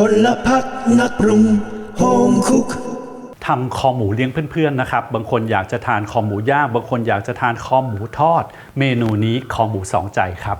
พลพักนักปรุงโฮมคุกทำคอหมูเลี้ยงเพื่อนๆนะครับ บางคนอยากจะทานคอหมูย่าง บางคนอยากจะทานคอหมูทอด เมนูนี้คอหมูสองใจครับ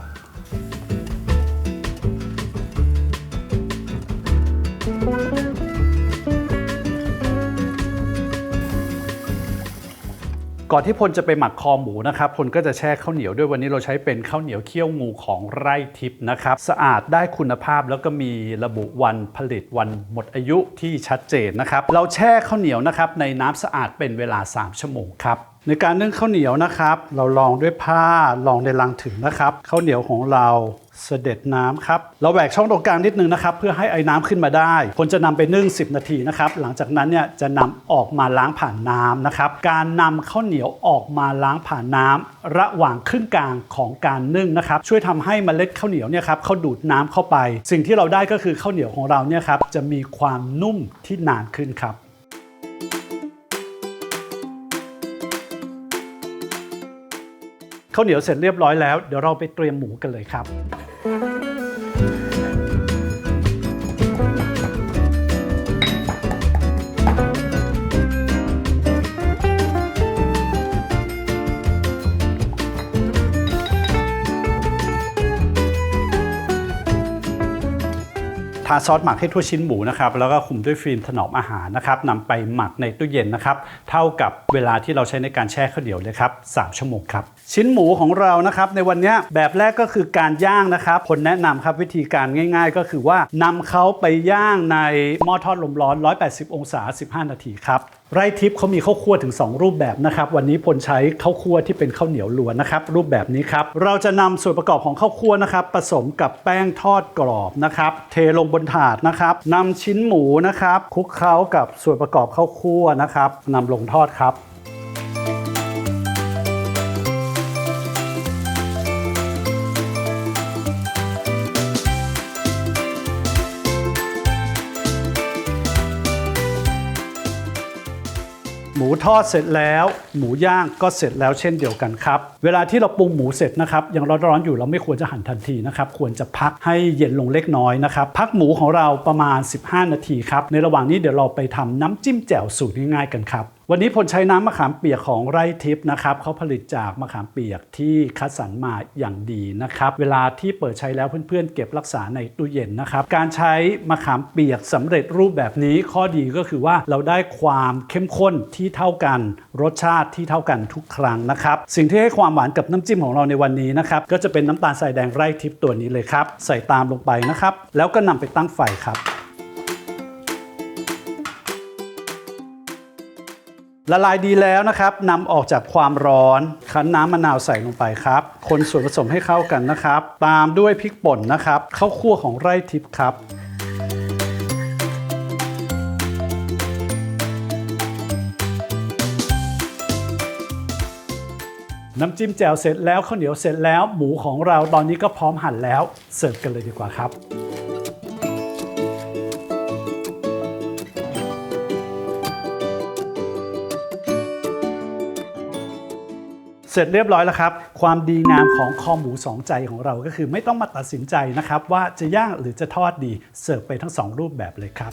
ก่อนที่พลจะไปหมักคอหมูนะครับพลก็จะแช่ข้าวเหนียวด้วยวันนี้เราใช้เป็นข้าวเหนียวเคี่ยวงูของไร่ทิพย์นะครับสะอาดได้คุณภาพแล้วก็มีระบุวันผลิตวันหมดอายุที่ชัดเจนนะครับเราแช่ข้าวเหนียวนะครับในน้ำสะอาดเป็นเวลา 3 ชั่วโมงครับ ในการนึ่งข้าวเหนียวนะครับ เราลองด้วยผ้าลองในลังถึงนะครับข้าวเหนียวของเราเสด็จน้ำครับ เราแหวกช่องตรงกลางนิดนึงนะครับ เพื่อให้ไอ้น้ำขึ้นมาได้คนจะนำไปนึ่ง 10 นาทีนะครับ หลังจากนั้นเนี่ยจะนำออกมาล้างผ่านน้ำนะครับ การนำข้าวเหนียวออกมาล้างผ่านน้ำระหว่างครึ่งกลางของการนึ่งนะครับ ช่วยทำให้เมล็ดข้าวเหนียวเนี่ยครับเขาดูดน้ำเข้าไป สิ่งที่เราได้ก็คือข้าวเหนียวของเราเนี่ยครับจะมีความนุ่มที่นานขึ้นครับ ข้าวเหนียวเสร็จเรียบร้อยแล้ว เดี๋ยวเราไปเตรียมหมูกันเลยครับ ทาซอสหมักให้ทั่วชิ้นหมูนะครับแล้วก็คลุมด้วยฟิล์มถนอมอาหารนะครับนำไปหมักในตู้เย็นนะครับเท่ากับเวลาที่เราใช้ในการแช่ข้าวเหนียวเลยครับ3ชั่วโมงครับชิ้นหมูของเรานะครับในวันนี้แบบแรกก็คือการย่างนะครับคนแนะนำครับวิธีการง่าย ๆ ก็คือว่านำเขาไปย่างในหม้อทอดลมร้อน 180 องศา 15 นาทีครับ ไร่ทิพย์เขามีข้าวคั่วถึง 2 รูปแบบนะครับ วันนี้พลใช้ข้าวคั่วที่เป็นข้าวเหนียวล้วนนะครับ รูปแบบนี้ครับ เราจะนำส่วนประกอบของข้าวคั่วนะครับ ผสมกับแป้งทอดกรอบนะครับ เทลงบนถาดนะครับนำชิ้นหมูนะครับคลุกเคล้ากับส่วนประกอบข้าวคั่วนะครับนำลงทอดครับ หมูทอดเสร็จแล้ว หมูย่างก็เสร็จแล้วเช่นเดียวกันครับ เวลาที่เราปรุงหมูเสร็จนะครับยังร้อนๆอยู่เราไม่ควรจะหั่นทันทีนะครับควรจะพักให้เย็นลงเล็กน้อยนะครับพักหมูของเราประมาณ 15 นาทีครับในระหว่างนี้เดี๋ยวเราไปทำน้ำจิ้มแจ่วสูตรง่ายๆกันครับ วันนี้ผลใช้น้ำมะขามเปียกของไร่ทิพย์นะครับเขาผลิตจากมะขามเปียกที่คัดสรรมาอย่างดีนะครับ เวลาที่เปิดใช้แล้วเพื่อนๆ เก็บรักษาในตู้เย็นนะครับ การใช้มะขามเปียกสำเร็จรูปแบบนี้ข้อดีก็คือว่าเราได้ความเข้มข้นที่เท่ากัน รสชาติที่เท่ากันทุกครั้งนะครับ สิ่งที่ให้ความหวานกับน้ำจิ้มของเราในวันนี้นะครับก็จะเป็นน้ำตาลทรายแดงไร่ทิพย์ตัวนี้เลยครับ ใส่ตามลงไปนะครับ แล้วก็นำไปตั้งไฟครับ ละลายดีแล้วนะครับนำออกจากความร้อน คั้นน้ำมะนาวใส่ลงไปครับ คนส่วนผสมให้เข้ากันนะครับ ตามด้วยพริกป่นนะครับข้าวคั่วของไร่ทิพย์ครับ น้ำจิ้มแจ่วเสร็จแล้วข้าวเหนียวเสร็จแล้ว หมูของเราตอนนี้ก็พร้อมหั่นแล้ว เสิร์ฟกันเลยดีกว่าครับ เสร็จเรียบร้อยแล้วครับ ความดีงามของคอหมูสองใจของเราก็คือไม่ต้องมาตัดสินใจนะครับ ว่าจะย่างหรือจะทอดดีเสิร์ฟไปทั้งสองรูปแบบเลยครับ